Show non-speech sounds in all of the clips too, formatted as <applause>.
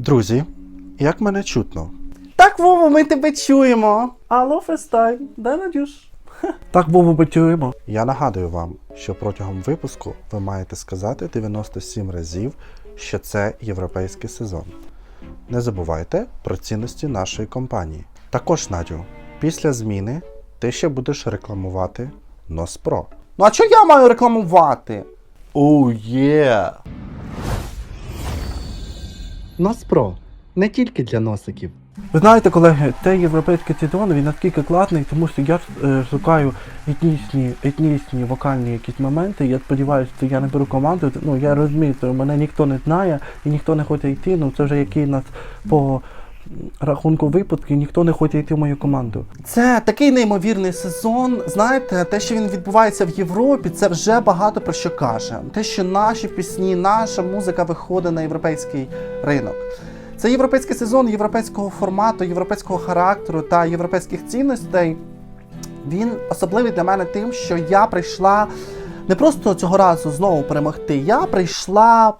Друзі, як мене чутно? Так, Вова, ми тебе чуємо. Алло, фестайм, де Надюш? <laughs> Так, Вова, ми чуємо. Я нагадую вам, що протягом випуску ви маєте сказати 97 разів, що це європейський сезон. Не забувайте про цінності нашої компанії. Також, Надю, після зміни ти ще будеш рекламувати Носпро. Ну а чого я маю рекламувати? Оу є! Носпро не тільки для носиків. Ви знаєте, колеги, цей європейський сезон він наскільки класний, тому що я е, шукаю етнічні, етнічні вокальні якісь моменти. Я сподіваюся, що я не беру команду. Ну я розумію, що мене ніхто не знає і ніхто не хоче йти. Ну це вже який нас по рахунку випусків, ніхто не хоче йти в мою команду. Це такий неймовірний сезон. Знаєте, те, що він відбувається в Європі, це вже багато про що каже. Те, що наші пісні, наша музика виходить на європейський ринок. Це європейський сезон європейського формату, європейського характеру та європейських цінностей. Він особливий для мене тим, що я прийшла не просто цього разу знову перемогти, я прийшла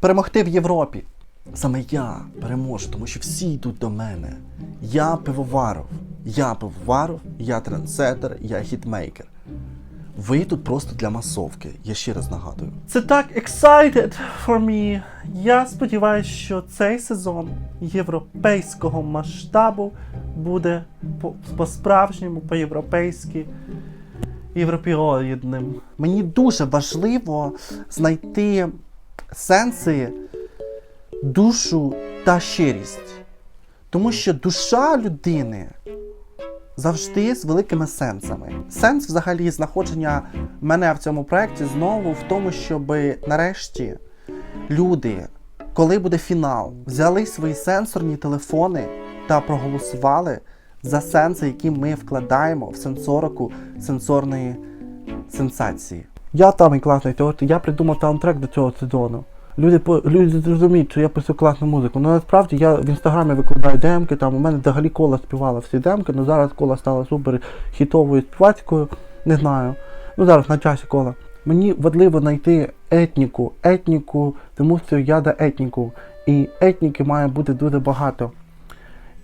перемогти в Європі. Саме я переможу, тому що всі йдуть до мене. Я пивоваров. Я пивоваров, я трендсеттер, я хітмейкер. Ви тут просто для масовки, я ще раз нагадую. Це так excited for me. Я сподіваюся, що цей сезон європейського масштабу буде по- по-справжньому, по-європейськи європіоїдним. Мені дуже важливо знайти сенси, душу та щирість. Тому що душа людини завжди з великими сенсами. Сенс взагалі знаходження мене в цьому проєкті знову в тому, щоб нарешті люди, коли буде фінал, взяли свої сенсорні телефони та проголосували за сенси, які ми вкладаємо в сенсорику сенсорної сенсації. Я там і класний того, я придумав саундтрек до цього сезону. Люди по люди зрозуміють, що я пишу класну музику. Ну насправді я в інстаграмі викладаю демки, там у мене взагалі кола співала всі демки, ну зараз кола стала супер хітовою співацькою, не знаю. Ну зараз на часі кола. Мені важливо знайти етніку, етніку, тому що я да етніку. І етніки має бути дуже багато.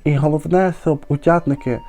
І головне, щоб учасники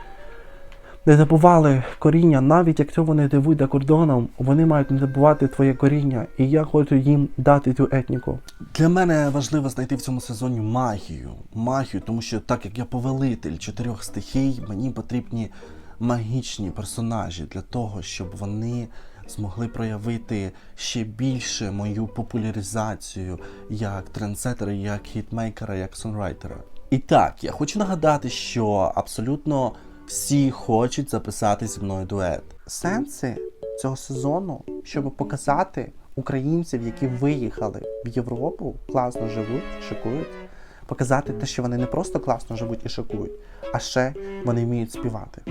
не забували коріння, навіть якщо вони живуть за кордоном, вони мають не забувати своє коріння, і я хочу їм дати цю етніку. Для мене важливо знайти в цьому сезоні магію. Магію, тому що так як я повелитель чотирьох стихій, мені потрібні магічні персонажі для того, щоб вони змогли проявити ще більше мою популяризацію як трендсеттера, як хітмейкера, як сонрайтера. І так, я хочу нагадати, що абсолютно всі хочуть записати зі мною дует. Сенси цього сезону, щоб показати українців, які виїхали в Європу, класно живуть, шикують, показати те, що вони не просто класно живуть і шикують, а ще вони вміють співати.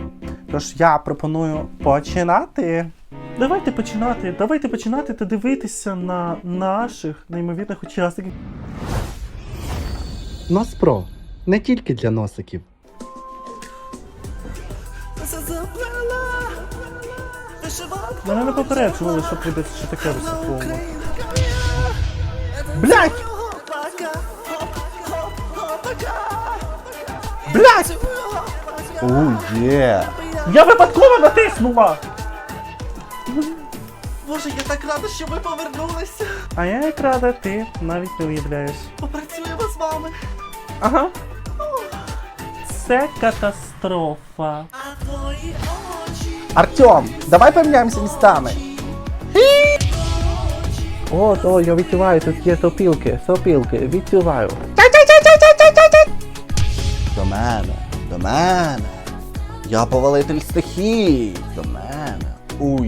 Тож я пропоную починати. Давайте починати. Давайте починати та дивитися на наших неймовірних учасників. Носпро не тільки для носиків. Мене не попереджували, що прийде ще таке високово. Блять! Блять! Оу є! Я випадково натиснула! Боже, я так рада, що ви повернулися. А я як рада, ти навіть не уявляєш. Попрацюємо з вами. Ага. Це катастрофа. А твої. Артем, давай поміняємося містами. О, то я відчуваю, тут є сопілки, сопілки, відчуваю. До мене, до мене. Я повелитель стихій. До мене. У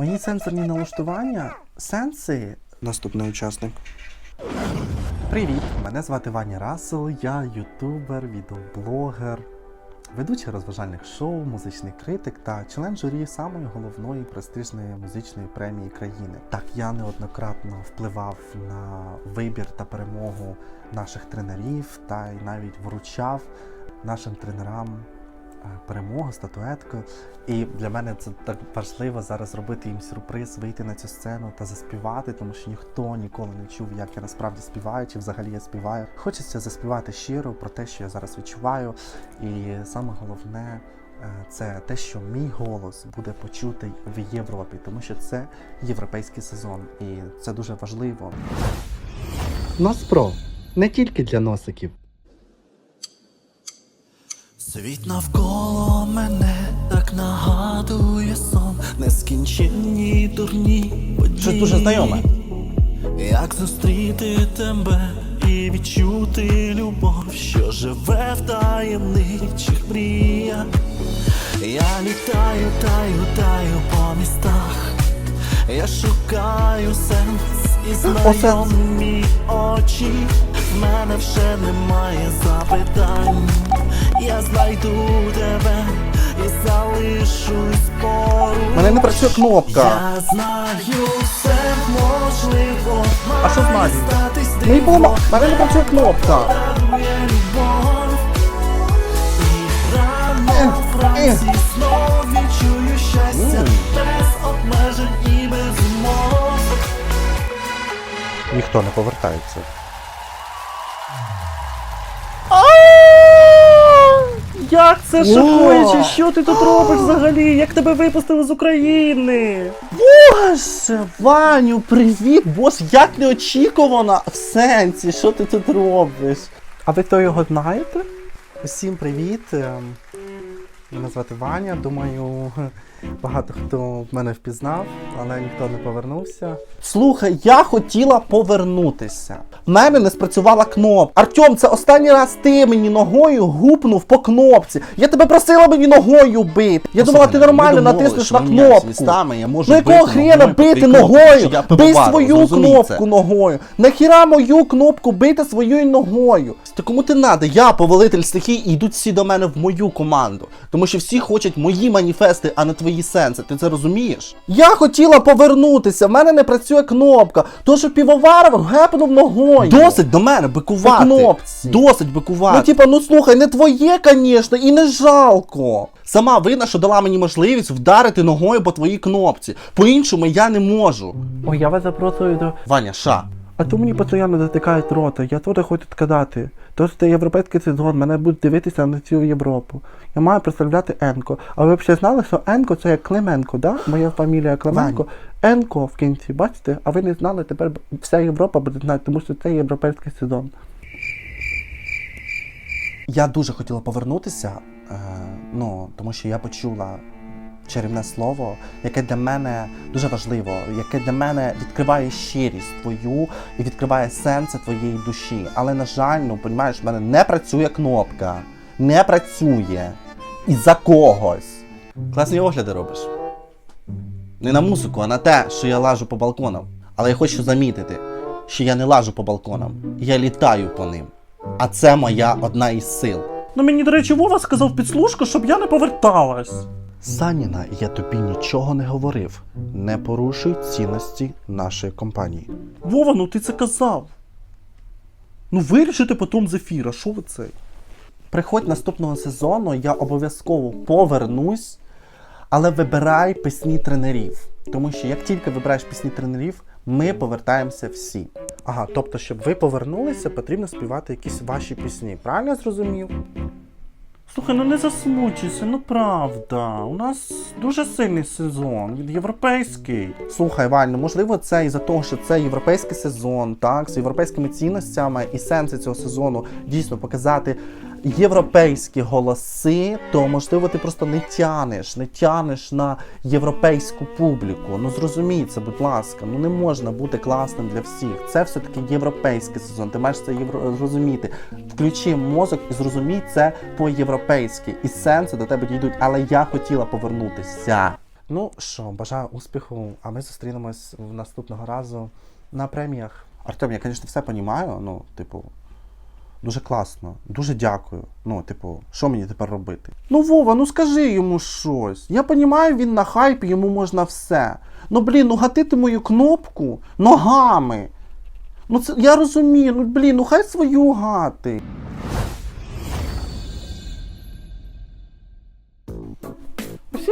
Мої сенсорні налаштування, сенси. Наступний учасник. Привіт! Мене звати Ваня Рассел, я ютубер, відеоблогер, ведучий розважальних шоу, музичний критик та член журі самої головної престижної музичної премії країни. Так я неоднократно впливав на вибір та перемогу наших тренерів та й навіть вручав нашим тренерам перемогу, статуетку. І для мене це так важливо зараз зробити їм сюрприз, вийти на цю сцену та заспівати, тому що ніхто ніколи не чув, як я насправді співаю, чи взагалі я співаю. Хочеться заспівати щиро про те, що я зараз відчуваю. І саме головне. е, Це те, що мій голос буде почутий в Європі, тому що це європейський сезон, і це дуже важливо. Носпро не тільки для носиків. Світ навколо мене так нагадує сон, нескінченні дурні події. Щось дуже знайоме. Як зустріти тебе і відчути любов, що живе в таємничих мріях. Я літаю, таю, таю по містах. Я шукаю сенс і знайомі очі. В мене вже немає запитань. Я знайду тебе і залишусь поруч. Мене не працює кнопка. Я знаю, все можливо. А що знаю? Мені. У мене не працює кнопка. Дарує любов. І рано вранці знов відчую щастя без обмежень і без умов. Ніхто не повертається. Як це шокуюче? Що ти тут робиш взагалі? Як тебе випустили з України? Боже, Ваню, привіт! бос, як неочікувано в сенсі, що ти тут робиш? А ви хто його знаєте? Усім привіт. ем, Мене звати Ваня. Думаю, багато хто в мене впізнав, але ніхто не повернувся. Слухай, я хотіла повернутися. В мене не спрацювала кнопка. Артем, це останній раз ти мені ногою гупнув по кнопці. Я тебе просила мені ногою бити. Я думала, ти нормально натиснеш на кнопку. я можу Ну якого бити хрена ногою бити ногою? я Бий пивоваров, свою кнопку це. ногою. Нахіра мою кнопку бити своєю ногою. Та кому ти надо? Я повелитель стихій і йдуть всі до мене в мою команду. Тому що всі хочуть мої маніфести, а не твої сенси. Ти це розумієш? Я хотіла повернутися, в мене не працює кнопка. То що півоваров гепнув ногою. Досить до мене бикувати. По кнопці. Досить бикувати. Ну, типа, ну слухай, не твоє, звісно, і не жалко. Сама винна, що дала мені можливість вдарити ногою по твоїй кнопці. По-іншому я не можу. Ой, я вас запрошую до. Ваня, ша. А то мені постійно затикають рота, я теж хочу сказати. То це європейський сезон, мене будуть дивитися на цю Європу. Я маю представляти Енко. А ви взагалі знали, що Енко це як Клименко, да? Моя фамілія Клименко. Енко в кінці, бачите? А ви не знали, тепер вся Європа буде знати, тому що це європейський сезон. Я дуже хотіла повернутися, е, ну, тому що я почула чарівне слово, яке для мене дуже важливо, яке для мене відкриває щирість твою і відкриває сенси твоєї душі. Але, на жаль, ну, розумієш, в мене не працює кнопка. Не працює. Із-за когось. Класні огляди робиш. Не на музику, а на те, що я лажу по балконам. Але я хочу замітити, що я не лажу по балконам, я літаю по ним. А це моя одна із сил. Ну мені, до речі, Вова сказав підслужку, щоб я не поверталась. Саніна, я тобі нічого не говорив. Не порушуй цінності нашої компанії. Вова, ну ти це казав. Ну вирішите потім з ефіра, що ви це? Приходь наступного сезону, я обов'язково повернусь, але вибирай пісні тренерів. Тому що як тільки вибираєш пісні тренерів, ми повертаємося всі. Ага, тобто, щоб ви повернулися, потрібно співати якісь ваші пісні. Правильно я зрозумів? Слухай, ну не засмучуйся, ну правда. У нас дуже сильний сезон, він європейський. Слухай, Валь, ну можливо, це із-за того, що це європейський сезон, так, з європейськими цінностями і сенси цього сезону дійсно показати європейські голоси, то можливо ти просто не тянеш, не тянеш на європейську публіку. Ну зрозумій це, будь ласка, ну не можна бути класним для всіх. Це все-таки європейський сезон. Ти маєш це євро... зрозуміти. Включи мозок і зрозумій це по-європейськи. І сенси до тебе дійдуть. Але я хотіла повернутися. Ну що, бажаю успіху, а ми зустрінемось в наступного разу на преміях. Артем, я, звісно, все розумію, ну, типу, дуже класно, дуже дякую. Ну, типу, що мені тепер робити? Ну, Вова, ну скажи йому щось. Я розумію, він на хайпі, йому можна все. Ну, блін, ну гатити мою кнопку ногами. Ну, це я розумію, ну блін, ну хай свою гати.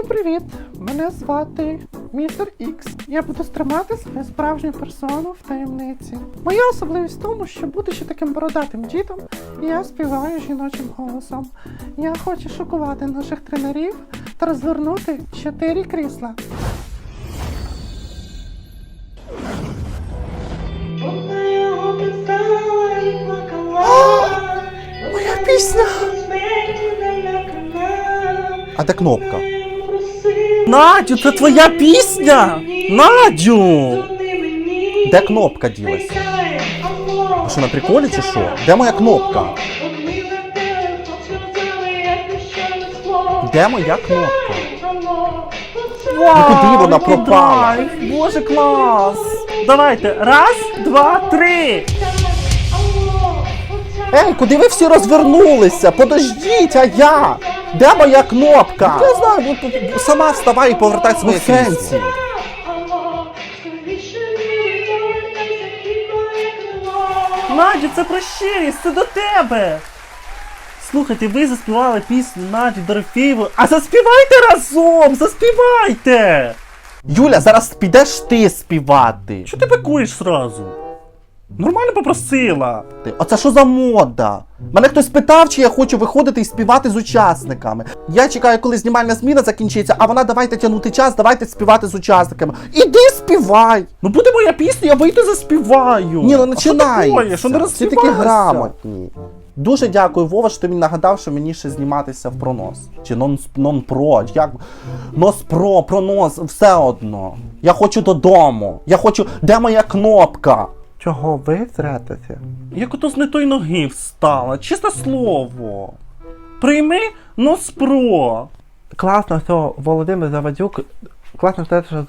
Привіт! Мене звати містер Ікс. Я буду стримати свою справжню персону в таємниці. Моя особливість в тому, що будучи таким бородатим дідом, я співаю жіночим голосом. Я хочу шокувати наших тренерів та розвернути чотири крісла. Моя пісня! А де кнопка? Надю, це твоя пісня! Надю! Де кнопка ділася? Ви що на приколі чи що? Де моя кнопка? Де моя кнопка? Ну куди вона пропала? Боже, клас! Давайте, раз, два, три! Ей, куди ви всі розвернулися? Подождіть, а я? Де моя кнопка? Я знаю, ну, тут сама вставай і повертай своє сенсі. Надю, це про щирість, це до тебе! Слухайте, ви заспівали пісню Наді Дорофєєвої, а заспівайте разом! Заспівайте! Юля, зараз підеш ти співати. Що ти бикуєш сразу? Нормально попросила. Ти- Оце що за мода? Мене хтось питав, чи я хочу виходити і співати з учасниками. Я чекаю, коли знімальна зміна закінчиться, а вона давайте тягнути час, давайте співати з учасниками. Іди співай! Ну буде моя пісня, я вийду заспіваю. Ні, ну А починай. Що таке? Що не Всі такі розспівалася? грамотні. Дуже дякую, Вова, що ти мені нагадав, що мені ще зніматися в пронос. Чи нон, нон-про, як нос-про, пронос, все одно. Я хочу додому. Я хочу. Де моя кнопка? Чого ви зретеся? Як ото з не той ноги встала, чисте слово. Прийми носпро. Класно, що Володимир Завадюк. Класно те, що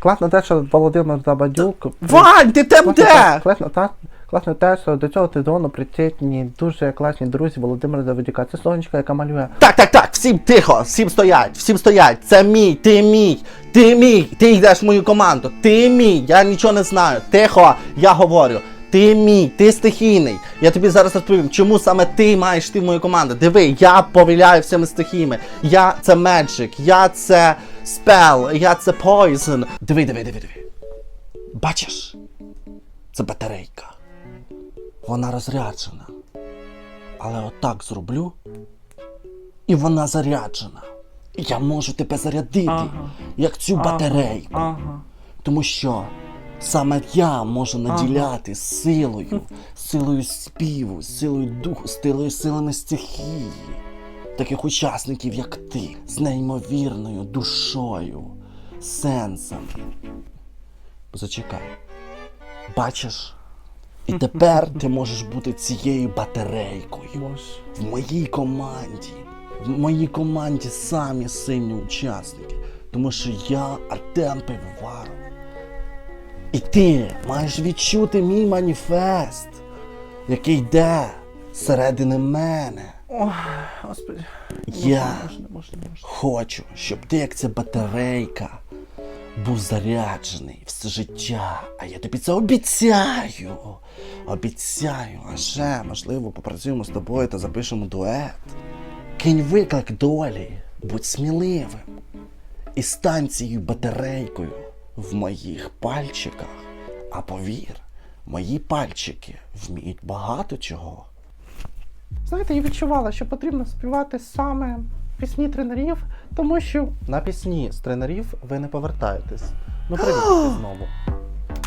класно те, що Володимир Завадюк. Вань, ти там де? класно, та- класно те, що до цього сезону причетні дуже класні друзі Володимира Завадюка. Це сонечка, яка малює. Так, так, так, всім тихо, всім стоять, всім стоять. Це мій, ти мій, ти мій, ти йдеш в мою команду, ти мій, я нічого не знаю. Тихо, я говорю. Ти мій, ти стихійний. Я тобі зараз розповім, чому саме ти маєш йти в мою команду. Диви, я повіляю всіми стихіями. Я це Magic, я це Spell, я це Poison. Диви, диви, диви, диви. Бачиш? Це батарейка. Вона розряджена. Але отак зроблю, і вона заряджена. І Я можу тебе зарядити, Ага. як цю батарейку. Ага. Тому що саме я можу наділяти силою, силою співу, силою духу, силою силами стихії. Таких учасників, як ти, з неймовірною душою, сенсом. Зачекай. Бачиш? І тепер ти можеш бути цією батарейкою в моїй команді. В моїй команді самі сильні учасники. Тому що я Артем Пивоваров. І ти маєш відчути мій маніфест, який йде зсередини мене. Ой, господи. Я Можна, можна, можна. хочу, щоб ти, як ця батарейка, був заряджений все життя. А я тобі це обіцяю. Обіцяю. А ще, можливо, попрацюємо з тобою та запишемо дует. Кинь виклик долі, будь сміливим. І стань цією батарейкою в моїх пальчиках. А повір, мої пальчики вміють багато чого. Знаєте, я відчувала, що потрібно співати саме пісні тренерів, тому що На пісні з тренерів ви не повертаєтесь. Ну <gasps> привіт знову.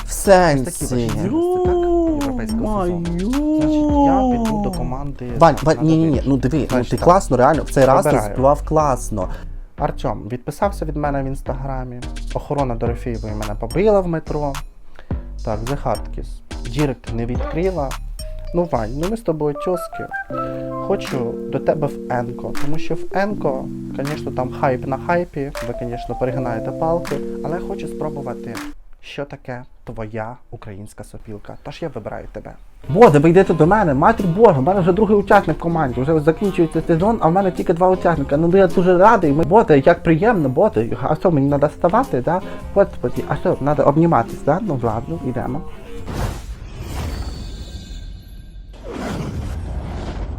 В сенсі. такі ваші цінності, так? Європейського сезону. Значить, я піду до команди. Вань, Вань, ні, ні, ні, ну диви, ну Значить ти так. класно, реально, в цей раз ти Вибираю. співав класно. Артем відписався від мене в інстаграмі. Охорона Дорофєєвої мене побила в метро. Так, The Hardkiss. Дірект не відкрила. Ну, Вань, ну ми з тобою чоски. Хочу до тебе в Енко, тому що в Енко, звісно, там хайп на хайпі, ви, звісно, перегинаєте палки, але хочу спробувати, що таке твоя українська сопілка. Тож я вибираю тебе. Боже, ви йдете до мене, матір Божа, в мене вже другий учасник в команді, вже закінчується сезон, а в мене тільки два учасника. Ну я дуже радий. Ми боти, як приємно, боти. А що мені треба ставати, да? Господи, а що, треба обніматись, да? Ну ладно, йдемо.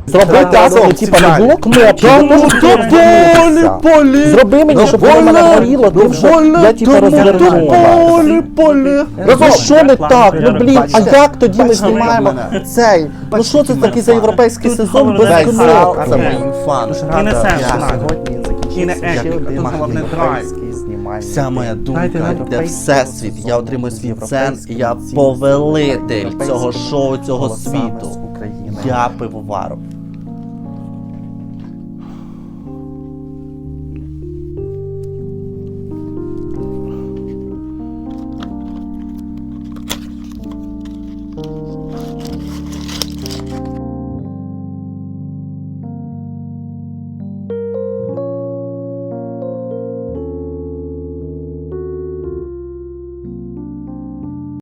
Зроби Так, так, ну, типа, не було кнопки. Тому подивитися. полі. Зроби мені, щоб воно мене горіло, ти вже, я типа розвернула. полі, полі. Ну що не так? Ну блін, а як тоді ми знімаємо цей? Ну що це такий за європейський сезон без кнопок? Це моїм фан. І не сенс, Сьогодні І не тут головне драйв. Вся моя думка йде всесвіт. Я отримую свій цен, і я повелитель цього шоу, цього світу. З України. Я пивоваров.